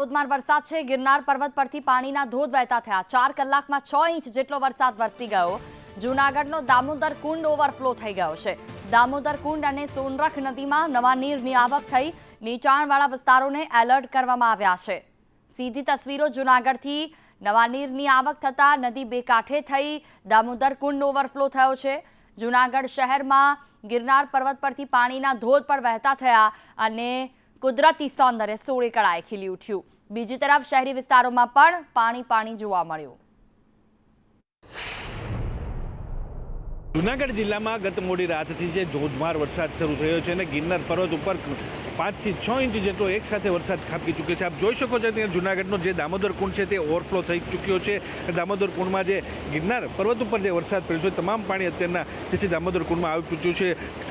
ધોધમાર વરસાદ છે. ગિરનાર પર્વત પરથી પાણીના ધોધ વહેતા થયા. ચાર કલાકમાં છ ઇંચ જેટલો વરસાદ વરસી ગયો. જૂનાગઢનો દામોદર કુંડ ઓવરફ્લો થઈ ગયો છે. દામોદર કુંડ અને સોનરખ નદીમાં નવા નીરની આવક થઈ. નીચાણવાળા વિસ્તારોને એલર્ટ કરવામાં આવ્યા છે. સીધી તસવીરો જૂનાગઢથી. નવા નીરની આવક થતાં નદી બે કાંઠે થઈ. દામોદર કુંડ ઓવરફ્લો થયો છે. જૂનાગઢ શહેરમાં ગિરનાર પર્વત પરથી પાણીના ધોધ પણ વહેતા થયા અને કુદરતી સૌંદર્ય સોળે કળાએ ખીલી ઉઠ્યું. બીજી તરફ શહેરી વિસ્તારોમાં પણ પાણી પાણી જોવા મળ્યું. જુનાગઢ જિલ્લામાં ગત મોડી રાતથી જે ધોધમાર વરસાદ શરૂ થયો છે અને ગિરનાર પર્વત ઉપર પાંચથી છ ઇંચ જેટલો એકસાથે વરસાદ ખાબકી ચૂક્યો છે. આપ જોઈ શકો છો ત્યાં જુનાગઢનો જે દામોદર કુંડ છે તે ઓવરફ્લો થઈ ચૂક્યો છે. દામોદર કુંડમાં જે ગિરનાર પર્વત ઉપર જે વરસાદ પડ્યો છે તમામ પાણી અત્યારના જે છે દામોદર કુંડમાં આવી પૂછ્યું છે.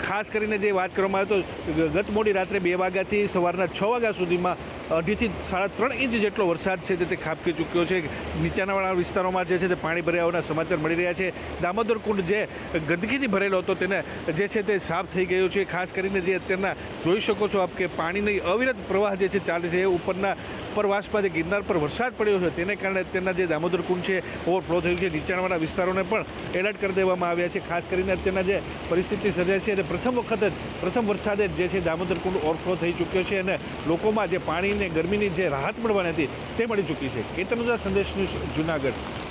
ખાસ કરીને જે વાત કરવામાં આવે તો ગત મોડી રાત્રે બે વાગ્યાથી સવારના છ વાગ્યા સુધીમાં અઢીથી સાડા ત્રણ ઇંચ જેટલો વરસાદ છે તે ખાબકી ચૂક્યો છે. નીચાનાવાળા વિસ્તારોમાં જે છે તે પાણી ભર્યા હોવાના સમાચાર મળી રહ્યા છે. દામોદર કુંડ જે ગંદકીથી ભરેલો હતો, તેને જે છે તે સાફ થઈ ગયો છે. ખાસ કરીને જે અત્યારના જોઈ શકો છો આપ કે પાણીની અવિરત પ્રવાહ જે છે ચાલે છે, એ ઉપરના ઉપરવાસમાં જે ગિરનાર પર વરસાદ પડ્યો છે. તેને કારણે અત્યારના જે દામોદર કુંડ છે, ઓવરફ્લો થયું છે. નીચાણવાળા વિસ્તારોને પણ એલર્ટ કરી દેવામાં આવ્યા છે. ખાસ કરીને અત્યારના જે પરિસ્થિતિ સર્જાય છે, અને પ્રથમ વખત જ, પ્રથમ વરસાદે જ જે છે દામોદર કુંડ ઓવરફ્લો થઈ ચૂક્યો છે, અને લોકોમાં જે પાણીને ગરમીની જે રાહત મળવાની હતી, તે મળી ચૂકી છે. કેતનુજા સંદેશ ન્યૂઝ જુનાગઢ.